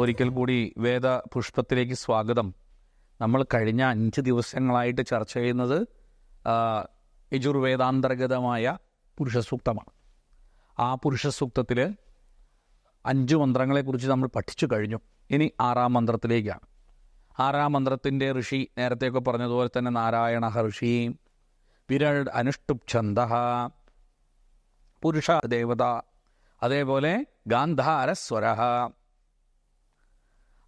ഒരിക്കൽ കൂടി വേദ പുഷ്പത്തിലേക്ക് സ്വാഗതം. നമ്മൾ കഴിഞ്ഞ അഞ്ച് ദിവസങ്ങളായിട്ട് ചർച്ച ചെയ്യുന്നത് യജുർവേദാന്തർഗതമായ പുരുഷസൂക്തമാണ്. ആ പുരുഷസൂക്തത്തിൽ അഞ്ച് മന്ത്രങ്ങളെക്കുറിച്ച് നമ്മൾ പഠിച്ചു കഴിഞ്ഞു. ഇനി ആറാം മന്ത്രത്തിലേക്കാണ്. ആറാം മന്ത്രത്തിന്റെ ഋഷി നേരത്തെയൊക്കെ പറഞ്ഞതുപോലെ തന്നെ നാരായണ ഋഷി വിരൾ അനുഷ്ടുപ് ഛന്ദ പുരുഷ ദേവത അതേപോലെ ഗാന്ധാരസ്വര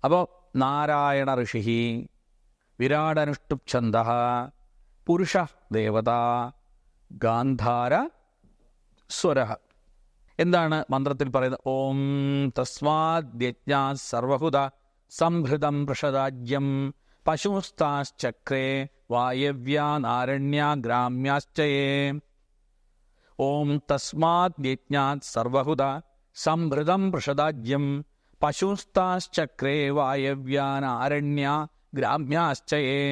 അപ്പോൾ നാരായണ ഋഷി വിരാടനുഷ്ടുപ് ഛന്ദ പുരുഷ ദേവത ഗാന്ധാര സ്വര. എന്താണ് മന്ത്രത്തിൽ പറയുന്നത്? ഓം തസ്മാദ്യജ്ഞ സർവഹുത സംഹൃതം വൃഷരാജ്യം പശുസ്താശ്ചക്രേ വായവ്യാനാരണ്യ ഗ്രാമ്യാശ്ചയേ. ഓം തസ്മാത് യജ്ഞാത് സർവഹുത സംഹൃതം വൃഷദാജ്യം പശുസ്താശ്ചക്രേ വായവ്യാനാരണ്യ ഗ്രാമ്യാശ്ചയേ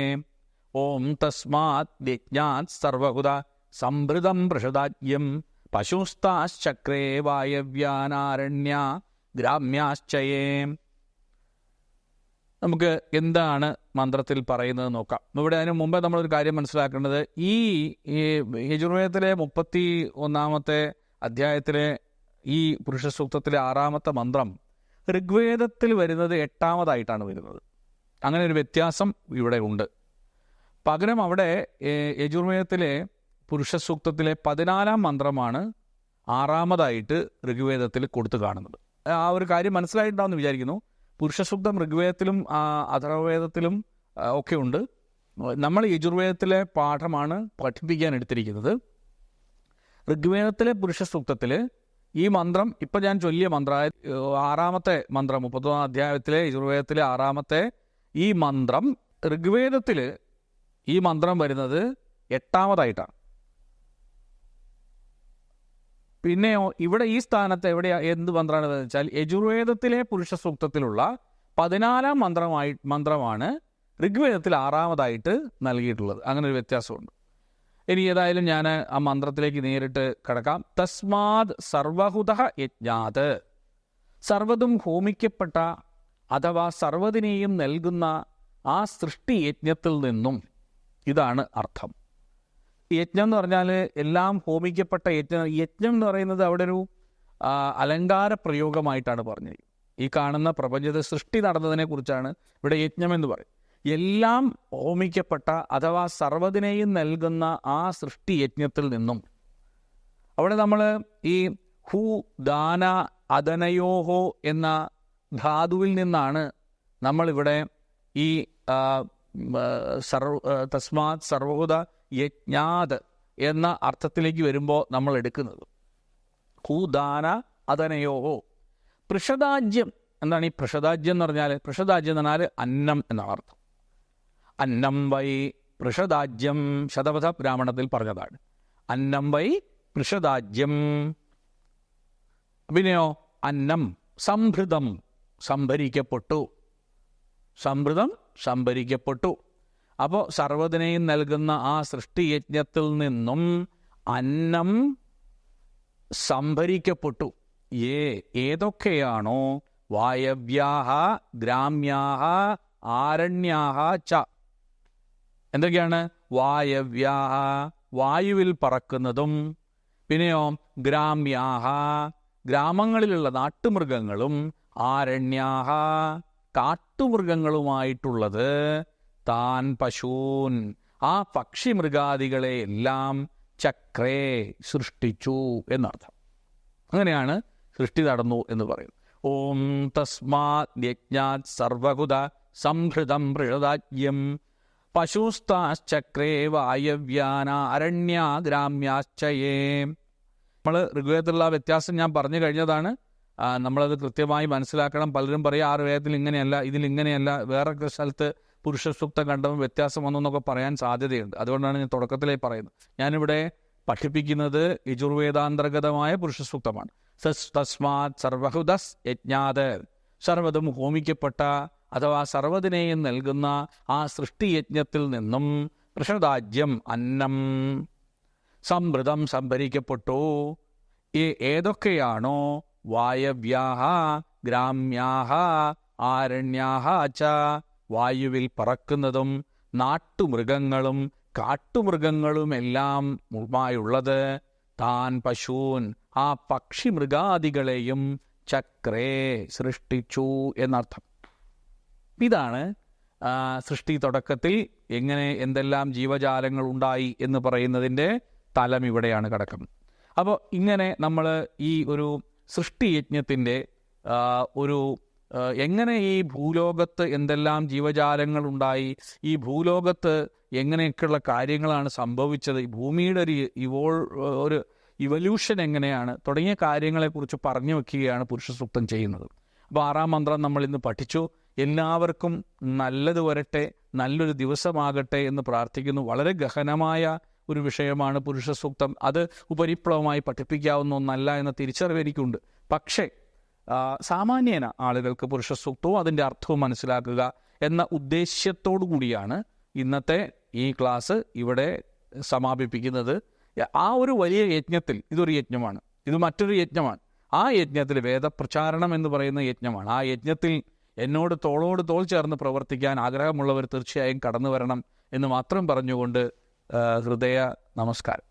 ഓം തസ്മാത് യജ്ഞാത് സർവകുത സംഭൃതം പൃഷദാജ്യം പശുസ്താശ്ചക്രേ വായവ്യാനാരണ്യ ഗ്രാമ്യാശ്ചയേ നമുക്ക് എന്താണ് മന്ത്രത്തിൽ പറയുന്നത് നോക്കാം. ഇവിടെ അതിന് മുമ്പേ നമ്മളൊരു കാര്യം മനസ്സിലാക്കേണ്ടത് ഈ യജുർവേദത്തിലെ മുപ്പത്തി ഒന്നാമത്തെ അധ്യായത്തിലെ ഈ പുരുഷ സൂക്തത്തിലെ ആറാമത്തെ മന്ത്രം ഋഗ്വേദത്തിൽ വരുന്നത് എട്ടാമതായിട്ടാണ് വരുന്നത്. അങ്ങനെ ഒരു വ്യത്യാസം ഇവിടെ ഉണ്ട്. പകരം അവിടെ യജുർവേദത്തിലെ പുരുഷ സൂക്തത്തിലെ പതിനാലാം മന്ത്രമാണ് ആറാമതായിട്ട് ഋഗ്വേദത്തിൽ കൊടുത്തു കാണുന്നത്. ആ ഒരു കാര്യം മനസ്സിലായിട്ടുണ്ടാവുമെന്ന് വിചാരിക്കുന്നു. പുരുഷസൂക്തം ഋഗ്വേദത്തിലും അഥർവേദത്തിലും ഒക്കെ ഉണ്ട്. നമ്മൾ യജുർവേദത്തിലെ പാഠമാണ് പഠിപ്പിക്കാൻ എടുത്തിരിക്കുന്നത്. ഋഗ്വേദത്തിലെ പുരുഷസൂക്തത്തിൽ ഈ മന്ത്രം ഇപ്പൊ ഞാൻ ചൊല്ലിയ മന്ത്ര ആറാമത്തെ മന്ത്രം മുപ്പത്തൊന്നാം അധ്യായത്തിലെ യജുർവേദത്തിലെ ആറാമത്തെ ഈ മന്ത്രം ഋഗ്വേദത്തിൽ ഈ മന്ത്രം വരുന്നത് എട്ടാമതായിട്ടാണ്. പിന്നെയോ ഇവിടെ ഈ സ്ഥാനത്ത് എവിടെ എന്ത് മന്ത്രമാണ് വെച്ചാൽ യജുർവേദത്തിലെ പുരുഷ സൂക്തത്തിലുള്ള പതിനാലാം മന്ത്രമായി മന്ത്രമാണ് ഋഗ്വേദത്തിൽ ആറാമതായിട്ട് നൽകിയിട്ടുള്ളത്. അങ്ങനെ ഒരു വ്യത്യാസമുണ്ട്. ഇനി ഏതായാലും ഞാൻ ആ മന്ത്രത്തിലേക്ക് നേരിട്ട് കിടക്കാം. തസ്മാത് സർവഹുത യജ്ഞാത്. സർവതും ഹോമിക്കപ്പെട്ട അഥവാ സർവതിനെയും നൽകുന്ന ആ സൃഷ്ടി യജ്ഞത്തിൽ നിന്നും ഇതാണ് അർത്ഥം. യജ്ഞം എന്ന് പറഞ്ഞാൽ എല്ലാം ഹോമിക്കപ്പെട്ട യജ്ഞം. യജ്ഞം എന്ന് പറയുന്നത് അവിടെ ഒരു അലങ്കാര പ്രയോഗമായിട്ടാണ് പറഞ്ഞത്. ഈ കാണുന്ന പ്രപഞ്ചത്തെ സൃഷ്ടി നടന്നതിനെ കുറിച്ചാണ് ഇവിടെ യജ്ഞം എന്ന് പറയും എല്ലാം ഓമിക്കപ്പെട്ട അഥവാ സർവതിനെയും നൽകുന്ന ആ സൃഷ്ടി യജ്ഞത്തിൽ നിന്നും. അവിടെ നമ്മൾ ഈ ഹു ദാന അദനയോഹോ എന്ന ധാതുവിൽ നിന്നാണ് നമ്മളിവിടെ ഈ സർവ തസ്മാത് സർവോദ യജ്ഞാത് എന്ന അർത്ഥത്തിലേക്ക് വരുമ്പോൾ നമ്മൾ എടുക്കുന്നത്. ഹൂദാന അദനയോഹോ. പൃഷദാജ്യം. എന്താണ് ഈ പൃഷദാജ്യം എന്ന് പറഞ്ഞാൽ പൃഷദാജ്യം എന്ന് പറഞ്ഞാൽ അന്നം എന്നാണ് അർത്ഥം. അന്നം വൈ പൃഷദാജ്യം ശതപഥ ബ്രാഹ്മണത്തിൽ പറഞ്ഞതാണ്. അന്നം വൈ പൃഷദാജ്യം. പിന്നെയോ അന്നം സംഭൃതം സംഭരിക്കപ്പെട്ടു. സംഭൃതം സംഭരിക്കപ്പെട്ടു. അപ്പോൾ സർവതിനെയും നൽകുന്ന ആ സൃഷ്ടിയജ്ഞത്തിൽ നിന്നും അന്നം സംഭരിക്കപ്പെട്ടു. ഏ ഏതൊക്കെയാണോ? വായവ്യാഹ ഗ്രാമ്യാഹ ആരണ്യാഹ ച. എന്തൊക്കെയാണ്? വായവ്യാഹ വായുവിൽ പറക്കുന്നതും പിന്നെയോ ഗ്രാമ്യാഹ ഗ്രാമങ്ങളിലുള്ള നാട്ടുമൃഗങ്ങളും ആരണ്യാഹ കാട്ടുമൃഗങ്ങളുമായിട്ടുള്ളത് താൻ പശൂൻ. ആ പക്ഷി മൃഗാദികളെ എല്ലാം ചക്രേ സൃഷ്ടിച്ചു എന്നർത്ഥം. അങ്ങനെയാണ് സൃഷ്ടി നടന്നു എന്ന് പറയുന്നത്. ഓം തസ്മാത് യജ്ഞാത് സർവകുത സംഹൃതം പൃഷദാജ്യം പശുസ്താശ്ചക്രേ വായവ്യാന അരണ്യ ഗ്രാമ്യാശ്ചയേ നമ്മൾ ഋഗ്വേദത്തിലുള്ള വ്യത്യാസം ഞാൻ പറഞ്ഞു കഴിഞ്ഞതാണ്. നമ്മളത് കൃത്യമായി മനസ്സിലാക്കണം. പലരും പറയും ആ വേദത്തിൽ ഇങ്ങനെയല്ല ഇതിലിങ്ങനെയല്ല വേറെ സ്ഥലത്ത് പുരുഷ സൂക്തം കണ്ടപ്പോൾ വ്യത്യാസം വന്നു എന്നൊക്കെ പറയാൻ സാധ്യതയുണ്ട്. അതുകൊണ്ടാണ് ഞാൻ തുടക്കത്തിലേ പറയുന്നത്. ഞാനിവിടെ പഠിപ്പിക്കുന്നത് യജുർവേദാന്തർഗതമായ പുരുഷ സൂക്തമാണ് സസ് തസ്മാത് സർവഹുദസ് യജ്ഞാത്. സർവതും ഹോമിക്കപ്പെട്ട അഥവാ സർവതിനെയും നൽകുന്ന ആ സൃഷ്ടിയജ്ഞത്തിൽ നിന്നും കൃഷ്ണരാജ്യം അന്നം. സംഭൃതം സംഭരിക്കപ്പെട്ടു? ഈ ഏതൊക്കെയാണോ? വായവ്യാഹ ഗ്രാമ്യാഹ ആരണ്യാഹ അച്ച വായുവിൽ പറക്കുന്നതും നാട്ടുമൃഗങ്ങളും കാട്ടുമൃഗങ്ങളുമെല്ലാം ഉമായുള്ളത് താൻ പശൂൻ ആ പക്ഷി മൃഗാദികളെയും ചക്രേ സൃഷ്ടിച്ചു എന്നർത്ഥം. ഇതാണ് സൃഷ്ടി തുടക്കത്തിൽ എങ്ങനെ എന്തെല്ലാം ജീവജാലങ്ങൾ ഉണ്ടായി എന്ന് പറയുന്നതിന്റെ തലം ഇവിടെയാണ് കിടക്കുന്നത് അപ്പോൾ ഇങ്ങനെ നമ്മൾ ഈ ഒരു സൃഷ്ടി യജ്ഞത്തിന്റെ ഒരു എങ്ങനെ ഈ ഭൂലോകത്ത് എന്തെല്ലാം ജീവജാലങ്ങൾ ഉണ്ടായി ഈ ഭൂലോകത്ത് എങ്ങനെയൊക്കെയുള്ള കാര്യങ്ങളാണ് സംഭവിച്ചത് ഈ ഭൂമിയുടെ ഒരു ഇവോൾ ഒരു ഇവല്യൂഷൻ എങ്ങനെയാണ് തുടങ്ങിയ കാര്യങ്ങളെക്കുറിച്ച് പറഞ്ഞു വെക്കുകയാണ് പുരുഷസൂക്തം ചെയ്യുന്നത്. അപ്പോൾ ആറാം മന്ത്രം നമ്മൾ ഇന്ന് പഠിച്ചു. എല്ലാവർക്കും നല്ലത് വരട്ടെ നല്ലൊരു ദിവസമാകട്ടെ എന്ന് പ്രാർത്ഥിക്കുന്നു. വളരെ ഗഹനമായ ഒരു വിഷയമാണ് പുരുഷ സൂക്തം അത് ഉപരിപ്ലവമായി പഠിപ്പിക്കാവുന്ന ഒന്നല്ല എന്ന തിരിച്ചറിവ് എനിക്കുണ്ട്. പക്ഷേ സാമാന്യേന ആളുകൾക്ക് പുരുഷ സൂക്തവും അതിന്റെ അർത്ഥവും മനസ്സിലാക്കുക എന്ന ഉദ്ദേശ്യത്തോടു കൂടിയാണ് ഇന്നത്തെ ഈ ക്ലാസ് ഇവിടെ സമാപിപ്പിക്കുന്നത്. ആ ഒരു വലിയ യജ്ഞത്തിൽ ഇതൊരു യജ്ഞമാണ് ഇത് മറ്റൊരു യജ്ഞമാണ്. ആ യജ്ഞത്തിൽ വേദപ്രചാരണം എന്ന് പറയുന്ന യജ്ഞമാണ്. ആ യജ്ഞത്തിൽ എന്നോട് തോളോട് തോൾ ചേർന്ന് പ്രവർത്തിക്കാൻ ആഗ്രഹമുള്ളവർ തീർച്ചയായും കടന്നു വരണം എന്ന് മാത്രം പറഞ്ഞുകൊണ്ട് ഹൃദയ നമസ്കാരം.